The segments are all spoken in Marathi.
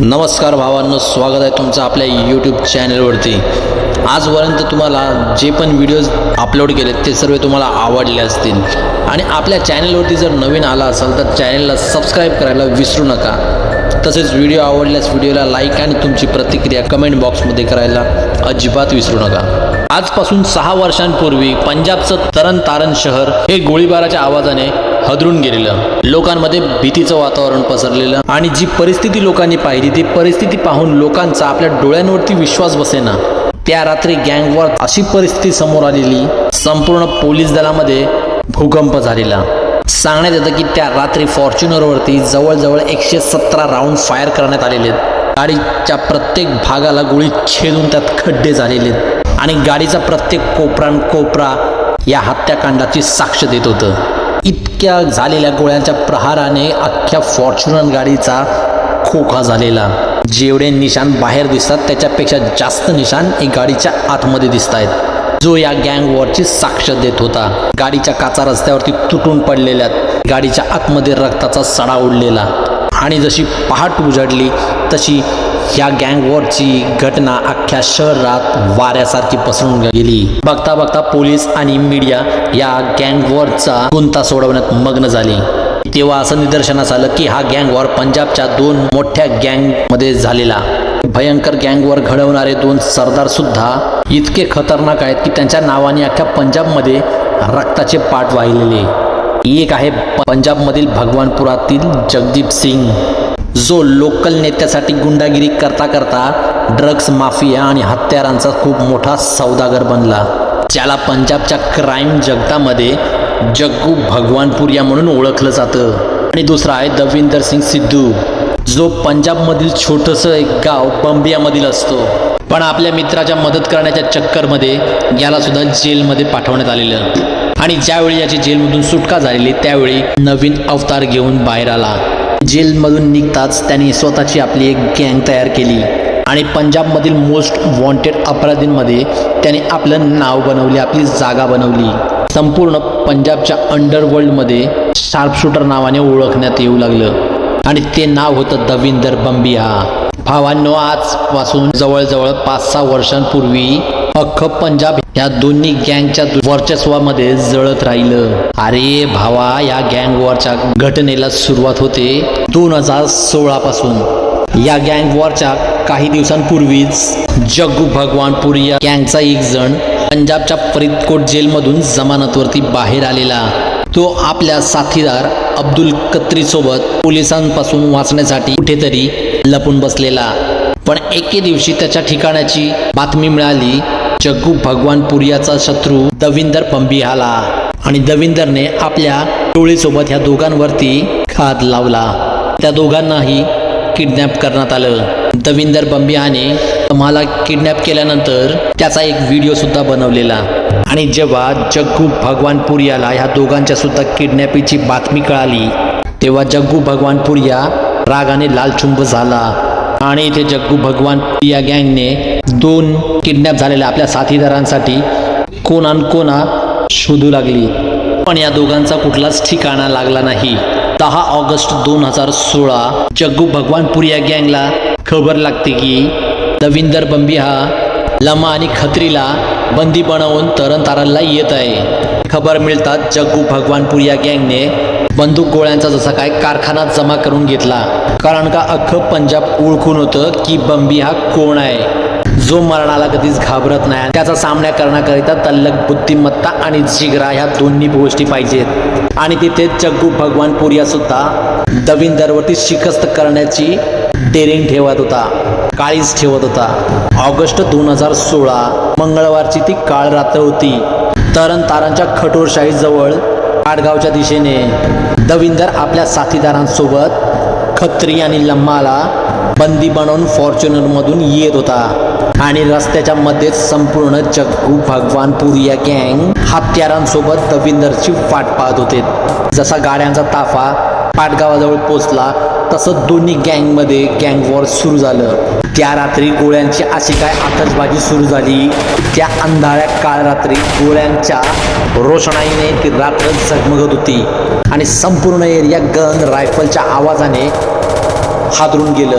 नमस्कार भावांनो स्वागत आहे तुमचं आपल्या यूट्यूब चॅनलवरती आजपर्यंत तुम्हाला जे पण व्हिडिओज अपलोड केले ते सर्व तुम्हाला आवडले असतील. आणि आपल्या चॅनलवरती जर नवीन आला असाल तर चॅनलला सबस्क्राईब करायला विसरू नका. तसेच व्हिडिओ आवडल्यास व्हिडिओला लाईक आणि तुमची प्रतिक्रिया कमेंट बॉक्समध्ये करायला अजिबात विसरू नका. आजपासून सहा वर्षांपूर्वी पंजाबचं तरण तारण शहर हे गोळीबाराच्या आवाजाने हदरून गेलेलं. लोकांमध्ये भीतीचं वातावरण पसरलेलं आणि जी परिस्थिती लोकांनी पाहिली ती परिस्थिती पाहून लोकांचा आपल्या डोळ्यांवरती विश्वास बसेना. त्या रात्री गँगवर अशी परिस्थिती समोर आलेली संपूर्ण पोलीस दलामध्ये भूकंप झालेला. सांगण्यात येतं की त्या रात्री फॉर्च्युनरवरती जवळजवळ एकशे सतरा राऊंड फायर करण्यात आलेले आहेत. गाडीच्या प्रत्येक भागाला गोळी छेदून त्यात खड्डे झालेले आहेत. आणि गाडीचा प्रत्येक कोपरान कोपरा या हत्याकांडाची साक्ष देत होतं. इतक्या झालेल्या गोळ्यांच्या प्रहाराने अख्ख्या फॉर्च्युनर गाडीचा खोखा झालेला. जेवढे निशाण बाहेर दिसतात त्याच्यापेक्षा जास्त निशाण एक गाडीच्या आतमध्ये दिसत आहेत जो या गँग वॉरची साक्ष देत होता. गाडीच्या काचा रस्त्यावरती तुटून पडलेल्या गाडीच्या आतमध्ये रक्ताचा सडा उडलेला. आणि जशी पहाट उजडली तशी ह्या गँग वॉरची घटना अख्ख्या शहरात वाऱ्यासारखी पसरून गेली. बघता बघता पोलीस आणि मीडिया या गँग वॉरचा गुंता सोडवण्यात मग्न झाली. तेव्हा असं निदर्शनास आलं की हा गँग वॉर पंजाबच्या दोन मोठ्या गँगमध्ये झालेला. भयंकर गँगवर घडवणारे दोन सरदार सुद्धा इतके खतरनाक आहेत की त्यांच्या नावाने अख्ख्या पंजाबमध्ये रक्ताचे पाठ वाहिलेले. एक आहे पंजाबमधील भगवानपुरातील जगदीप सिंग. जो लोकल नेत्यासाठी गुंडागिरी करता करता ड्रग्स माफिया आणि हत्यारांचा खूप मोठा सौदागर बनला. ज्याला पंजाबच्या क्राईम जगतामध्ये जग्गू भगवानपुरिया म्हणून ओळखलं जातं. आणि दुसरा आहे दविंदर सिंग सिद्धू. जो पंजाबमधील छोटंसं एक गाव बंबियामधील असतो. पण आपल्या मित्राच्या मदत करण्याच्या चक्करमध्ये याला सुद्धा जेलमध्ये पाठवण्यात आलेलं. आणि ज्यावेळी याची जेलमधून सुटका झालेली त्यावेळी नवीन अवतार घेऊन बाहेर आला. जेलमधून निघताच त्यांनी स्वतःची आपली एक गँग तयार केली आणि पंजाबमधील मोस्ट वॉन्टेड अपराधींमध्ये त्याने आपलं नाव बनवले आपली जागा बनवली. संपूर्ण पंजाबच्या अंडरवर्ल्डमध्ये शार्पशूटर नावाने ओळखण्यात येऊ लागलं. आणि ते नाव होतं दविंदर बंबिया. भावांनो आजपासून जवळजवळ पाच सहा वर्षांपूर्वी अख्खं पंजाब या दोन्ही गँगच्या वर्चस्वामध्ये जळत राहिलं. अरे भावा या गँग वॉरच्या घटनेला सुरुवात होते दोन हजार सोळा पासून. या गँग वॉरच्या काही दिवसांपूर्वीच जग्गू भगवानपुरी या गँगचा एक जण पंजाबच्या फरीदकोट जेलमधून जमानतवरती बाहेर आलेला. तो आपल्या साथीदार अब्दुल कत्री सोबत पोलिसांपासून वाचण्यासाठी कुठेतरी लपून बसलेला. पण एके दिवशी त्याच्या ठिकाणाची बातमी मिळाली जग्गू भगवान पुरियाचा शत्रू दविंदर पंबिहाला. आणि दविंदरने आपल्या टोळीसोबत ह्या दोघांवरती खाद लावला. त्या दोघांनाही किडनॅप करण्यात आलं. दविंदर बंबियाने तुम्हाला किडनॅप केल्यानंतर त्याचा एक व्हिडिओ सुद्धा बनवलेला. आणि जेव्हा जग्गू भगवान पुरियाला ह्या दोघांच्या सुद्धा किडनॅपीची बातमी कळाली तेव्हा जग्गू भगवान पुरिया रागाने लालचुंब झाला. आणि इथे जग्गू भगवान या गँगने दोन किडनॅप झालेल्या आपल्या साथीदारांसाठी कोणा कोणा शोधू लागली. पण या दोघांचा कुठलाच ठिकाणा लागला नाही. दहा ऑगस्ट दोन हजार सोळा जग्गू भगवानपुरी या गँगला खबर लागते की दविंदर बंबी हा लमा आणि खत्रीला बंदी बनवून तरण तारणला येत आहे. खबर मिळतात जग्गू भगवानपूर या गँगने बंदूक गोळ्यांचा जसा काय कारखाना जमा करून घेतला. कारण का अख्खं पंजाब ओळखून होतं की बंबी हा कोण आहे? जो मरणाला कधीच घाबरत नाही त्याचा सामना करण्याकरिता तल्लक बुद्धिमत्ता आणि जिगरा ह्या दोन्ही गोष्टी पाहिजेत. आणि तिथे जग्गू भगवानपुरिया सुद्धा दविंदरवरती शिकस्त करण्याची डेरिंग ठेवत होता. काळीच ठेवत होता. ऑगस्ट दोन हजार सोळा मंगळवारची ती काळ रात्र होती. तरण तारांच्या खटोरशाहीजवळ आडगावच्या दिशेने. दविंदर आपल्या साथीदारांसोबत खत्री आणि लम्माला बंदी बनवून फॉर्च्युनरमधून येत होता. आणि रस्त्याच्या मध्येच संपूर्ण जग्गू भगवानपूर या गँग हत्यारांसोबत दविंदरची वाट पाहत होते. जसा गाड्यांचा ताफा पाटगावाजवळ पोचला तसं दोन्ही गँगमध्ये गँग वॉर सुरू झालं. त्या रात्री गोळ्यांची अशी काय आतषबाजी सुरू झाली? त्या अंधाळ्या काळ रात्री गोळ्यांच्या रोषणाईने ती रात्र झगमगत होती. आणि संपूर्ण एरिया गन रायफलच्या आवाजाने हादरून गेलं.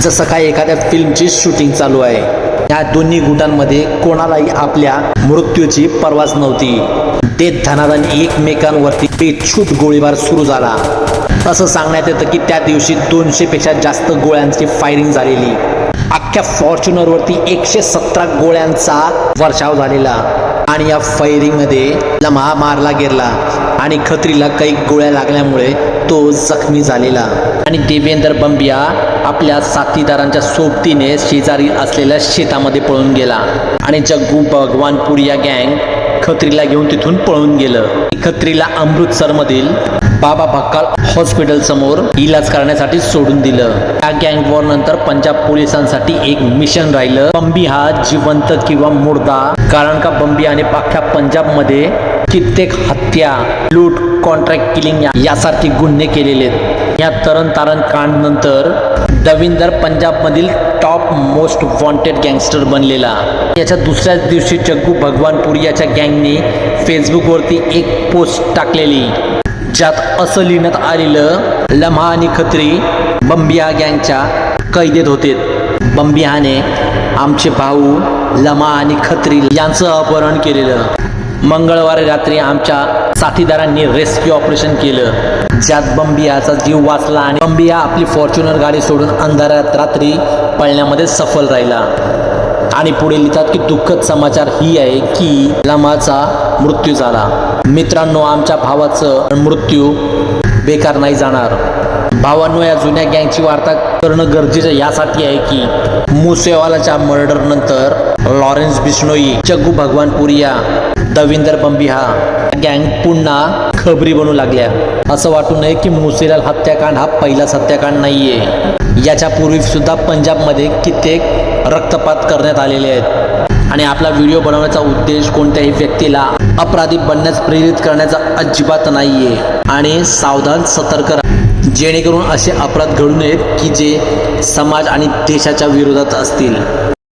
जसं काय एखाद्या फिल्मची शूटिंग चालू आहे. ह्या दोन्ही गुटांमध्ये कोणालाही आपल्या मृत्यूची परवाच नव्हती. ते धनाधन एकमेकांवरती बेछूट गोळीबार सुरू झाला. असं सांगण्यात येतं की त्या दिवशी दोनशे पेक्षा जास्त गोळ्यांची फायरिंग झालेली. अख्ख्या फॉर्च्युनरवरती एकशे सतरा गोळ्यांचा वर्षाव झालेला. आणि या फायरिंगमध्ये लम्हा मारला गेला. आणि खत्रीला काही गोळ्या लागल्यामुळे तो जखमी झालेला. आणि देवेंद्र बंबिया आपल्या साथीदारांच्या सोबतीने शेजारी असलेल्या शेतामध्ये पळून गेला. आणि जग्गू भगवानपूर या गँग खत्रीला घेऊन तिथून पळून गेलं. खत्रीला अमृतसरमधील बाबा भक्काल हॉस्पिटल समोर इलाज करण्यासाठी सोडून दिलं. त्या गँग वॉर नंतर पंजाब पोलिसांसाठी एक मिशन राहिलं. बंबी हा जिवंत किंवा मुर्दा कारण का बंबी आणि अख्ख्या पंजाबमध्ये कित्येक हत्या लूट कॉन्ट्रॅक्ट किलिंग यासारखे गुन्हे केलेले आहेत. या तरण तारण कांड नंतर दविंदर पंजाबमधील टॉप मोस्ट वॉन्टेड गँगस्टर बनलेला. याच्या दुसऱ्याच दिवशी जग्गू भगवानपूर याच्या गँगने फेसबुकवरती एक पोस्ट टाकलेली. ज्यात असं लिहिण्यात आलेलं लम्हा आणि खत्री बंबिया गँगच्या कैदेत होते. बंबियाने आमचे भाऊ लमा आणि खत्री यांचं अपहरण केलेलं. मंगळवारी रात्री आमच्या साथीदारांनी रेस्क्यू ऑपरेशन केलं. ज्यात बंबियाचा जीव वाचला आणि बंबिया आपली फॉर्च्युनर गाडी सोडून अंधारात रात्री पळण्यामध्ये सफल राहिला. आणि पुढे लिहितात की दुःखद समाचार ही आहे की लमाचा मृत्यू झाला. मित्रांनो आमच्या भावाचं मृत्यू बेकार नाही जाणार. भावांनो या जुन्या गँगची वार्ता करणं गरजेचं यासाठी आहे की मुसेवालाच्या मर्डर नंतर लॉरेन्स बिश्नोई भगवान भगवानपुरिया दविंदर बंबिहा गँग पुन्हा खबरी बनू लागल्या. असं वाटू नये की मुसेलाल हत्याकांड हा पहिलाच हत्याकांड नाहीये. याच्या पूर्वी सुद्धा पंजाबमध्ये कित्येक रक्तपात करण्यात आलेले आहेत. आणि आपला व्हिडिओ बनवण्याचा उद्देश कोणत्याही व्यक्तीला अपराधी बनण्यास प्रेरित करण्याचा अजिबात नाहीये. आणि सावधान सतर्क जेणेकरून असे अपराध घडू नयेत की जे समाज आणि देशाच्या विरोधात असतील.